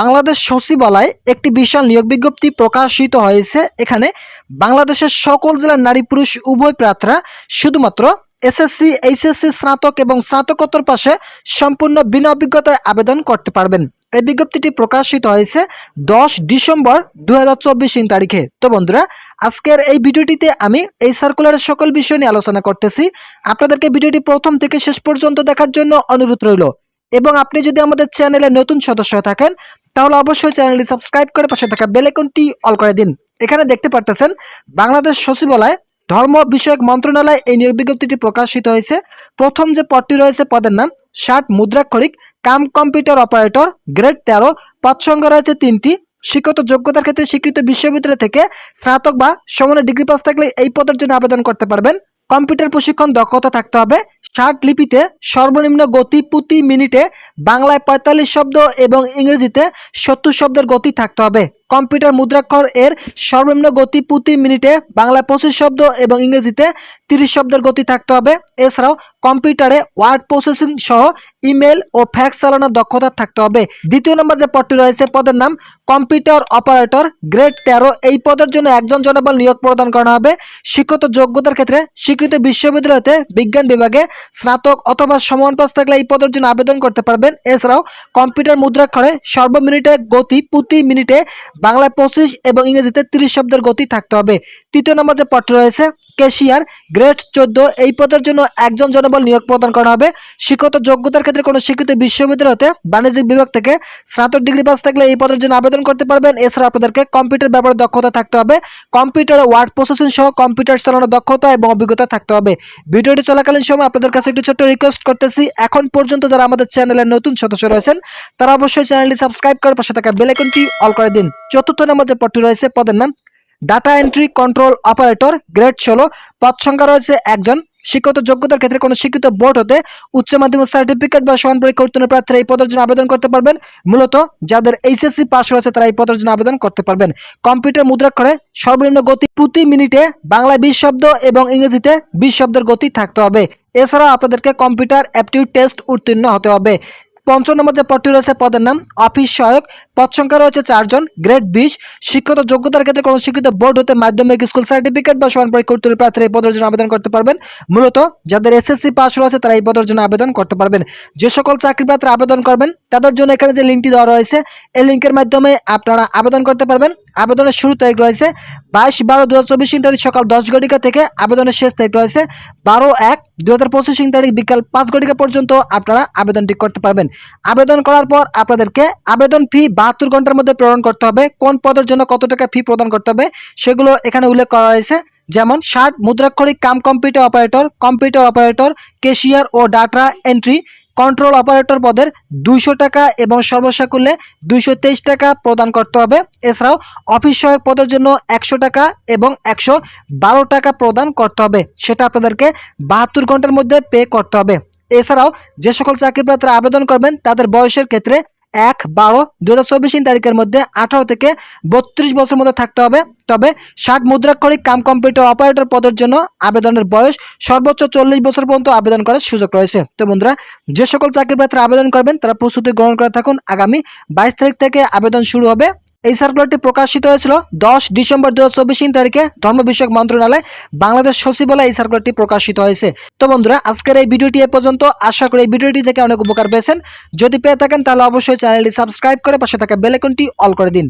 বাংলাদেশ সচিবালয়ে একটি বিশাল নিয়োগ বিজ্ঞপ্তি প্রকাশিত হয়েছে। এখানে বাংলাদেশের সকল জেলার নারী পুরুষ উভয় প্রার্থীরা শুধুমাত্র এসএসসি, এইচএসসি, স্নাতক এবং স্নাতকোত্তর পাশে সম্পূর্ণ বিনা অভিজ্ঞতায় আবেদন করতে পারবেন। এই বিজ্ঞপ্তিটি প্রকাশিত হয়েছে দশ ডিসেম্বর দু ইন তারিখে। তো বন্ধুরা, আজকের এই ভিডিওটিতে আমি এই সার্কুলারের সকল বিষয় নিয়ে আলোচনা করতেছি। আপনাদেরকে ভিডিওটি প্রথম থেকে শেষ পর্যন্ত দেখার জন্য অনুরোধ রইল। এবং আপনি যদি আমাদের চ্যানেলে নতুন সদস্য থাকেন তাহলে অবশ্যই চ্যানেলটি সাবস্ক্রাইব করে পাশে থাকা বেল আইকনটি অল করে দিন। এখানে দেখতে পারতেছেন, বাংলাদেশ সচিবালয় ধর্ম বিষয়ক মন্ত্রণালয় এই নিয়োগ বিজ্ঞপ্তিটি প্রকাশিত হয়েছে। প্রথম যে পদটি রয়েছে পদের নাম, ষাট মুদ্রাক্ষরিক, কাম কম্পিউটার অপারেটর, গ্রেড তেরো, পদ সংখ্যা রয়েছে তিনটি। শিক্ষত যোগ্যতার ক্ষেত্রে স্বীকৃত বিশ্ববিদ্যালয় থেকে স্নাতক বা সমানের ডিগ্রি পাস থাকলে এই পদের জন্য আবেদন করতে পারবেন। কম্পিউটার প্রশিক্ষণ দক্ষতা থাকতে হবে। ষাট লিপিতে সর্বনিম্ন গতি প্রতি মিনিটে বাংলায় পঁয়তাল্লিশ শব্দ এবং ইংরেজিতে সত্তর শব্দের গতি থাকতে হবে। কম্পিউটার মুদ্রাক্ষর এর সর্বনিম্ন গতি প্রতি মিনিটে বাংলায় পঁচিশ শব্দ এবং ইংরেজিতে তিরিশ শব্দের গতি থাকতে হবে। এছাড়াও কম্পিউটারে ওয়ার্ড প্রসেসিং সহ ইমেল ও ফ্যাক্স চালানোর দক্ষতা থাকতে হবে। দ্বিতীয় নম্বর যে পদটি রয়েছে, পদের নাম কম্পিউটার অপারেটর গ্রেড তেরো। এই পদের জন্য একজন জনবল নিয়োগ প্রদান করা হবে। শিক্ষত যোগ্যতার ক্ষেত্রে স্বীকৃত বিশ্ববিদ্যালয়তে বিজ্ঞান বিভাগে স্নাতক অথবা সমান পাস থাকলে এই পদের জন্য আবেদন করতে পারবেন। এছাড়াও কম্পিউটার মুদ্রাক্ষরে সর্বমিনিটে গতি প্রতি মিনিটে বাংলায় পঁচিশ এবং ইংরেজিতে তিরিশ শব্দের গতি থাকতে হবে। তৃতীয় নম্বর যে পদটি রয়েছে কেশিয়ার গ্রেড চোদ্দ, এই পদের জন্য একজন জনবল নিয়োগ প্রদান করা হবে। শিক্ষত যোগ্যতার ক্ষেত্রে কোনো শিক্ষিত বিশ্ববিদ্যালয়তে বাণিজ্যিক বিভাগ থেকে স্নাতক ডিগ্রি পাস থাকলে এই পদের জন্য আবেদন করতে পারবেন। এছাড়া আপনাদেরকে কম্পিউটার ব্যাপারে দক্ষতা থাকতে হবে। কম্পিউটারে, ওয়ার্ড প্রসেসিং সহ কম্পিউটার চালানোর দক্ষতা এবং অভিজ্ঞতা থাকতে হবে। ভিডিওটি চলাকালীন সময় আপনাদের কাছে একটু ছোট্ট রিকোয়েস্ট করতেছি। এখন পর্যন্ত যারা আমাদের চ্যানেলের নতুন সদস্য রয়েছেন, তারা অবশ্যই চ্যানেলটি সাবস্ক্রাইব করে পাশে থাকা বেল আইকনটি অল করে দিন। চতুর্থ নম্বর যে পদটি রয়েছে, পদের নাম data entry control operator grade ষোলো। পদ সংখ্যা রয়েছে একজন। শিক্ষত যোগ্যতার ক্ষেত্রে কোনো শিক্ষিত বোর্ড হতে উচ্চ মাধ্যমিক সার্টিফিকেট বা সমান পরীক্ষা উত্তীর্ণ প্রার্থীরা এই পদের জন্য আবেদন করতে পারবেন। মূলত যাদের এইচএসসি পাস রয়েছে তারা এই পদের জন্য আবেদন করতে পারবেন। কম্পিউটার মুদ্রাক্ষরে সর্বনিম্ন গতি প্রতি মিনিটে বাংলায় বিশ শব্দ এবং ইংরেজিতে বিশ শব্দের গতি থাকতে হবে। এছাড়াও আপনাদেরকে কম্পিউটার অ্যাপটিউড টেস্ট উত্তীর্ণ হতে হবে। পঞ্চম নম্বর যে পদটি রয়েছে, পদের নাম অফিস সহায়ক। পদ সংখ্যা রয়েছে চারজন, গ্রেড বিশ। শিক্ষত যোগ্যতার ক্ষেত্রে কোনো শিক্ষিত বোর্ড হতে মাধ্যমিক স্কুল সার্টিফিকেট বা সমান পরীক্ষা প্রার্থীরা এই পদের জন্য আবেদন করতে পারবেন। মূলত যাদের এসএসসি পাস রয়েছে, তারা এই পদের জন্য আবেদন করতে পারবেন। যে সকল চাকরি প্রার্থীরা আবেদন করবেন, তাদের জন্য এখানে যে লিঙ্কটি দেওয়া রয়েছে, এই লিঙ্কের মাধ্যমে আপনারা আবেদন করতে পারবেন। আবেদনের শুরু তারিখ রয়েছে বাইশ বারো দু হাজার চব্বিশ তারিখ সকাল দশ ঘটিকা থেকে আবেদনের শেষ তারিখ রয়েছে বারো এক দু হাজার পঁচিশ তারিখ বিকাল পাঁচ ঘটিকা পর্যন্ত আপনারা আবেদনটি করতে পারবেন। আবেদন করার পর আপনাদেরকে আবেদন ফি বাহাত্তর ঘণ্টার মধ্যে প্রেরণ করতে হবে। কোন পদের জন্য কত টাকা ফি প্রদান করতে হবে সেগুলো এখানে উল্লেখ করা হয়েছে যেমন, ষাট মুদ্রাক্ষরিক cum computer operator computer operator cashier ও ডাটা এন্ট্রি কন্ট্রোল অপারেটর পদের দুইশো টাকা এবং সর্বসাকুল্যে দুইশো তেইশ টাকা প্রদান করতে হবে। এছাড়াও, অফিস সহায়ক পদের জন্য একশো টাকা এবং একশো বারো টাকা প্রদান করতে হবে। সেটা আপনাদেরকে বাহাত্তর ঘণ্টার মধ্যে পে করতে হবে। এছাড়াও যে সকল চাকরি প্রার্থীরা আবেদন করবেন, তাদের বয়সের ক্ষেত্রে এক, বারো দু হাজার তারিখের মধ্যে আঠারো থেকে বত্রিশ বছর মধ্যে থাকতে হবে। তবে ষাট মুদ্রাক্ষরিক কাম কম্পিউটার অপারেটর পদের জন্য আবেদনের বয়স সর্বোচ্চ চল্লিশ বছর পর্যন্ত আবেদন করার সুযোগ রয়েছে। তো বন্ধুরা, যে সকল চাকরি প্রার্থীরা আবেদন করবেন, তারা প্রস্তুতি গ্রহণ করে থাকুন। আগামী বাইশ তারিখ থেকে আবেদন শুরু হবে। এই সার্কুলারটি প্রকাশিত হয়েছিল দশ ডিসেম্বর দু হাজার চব্বিশ তারিখে ধর্ম বিষয়ক মন্ত্রণালয় বাংলাদেশ সচিবালয় এই সার্কুলারটি প্রকাশিত হয়েছে। তো বন্ধুরা, আজকের এই ভিডিওটি এ পর্যন্ত। আশা করি এই ভিডিওটি থেকে অনেক উপকার পেয়েছেন। যদি পেয়ে থাকেন, তাহলে অবশ্যই চ্যানেলটি সাবস্ক্রাইব করে পাশে থাকা বেলেকনটি অল করে দিন।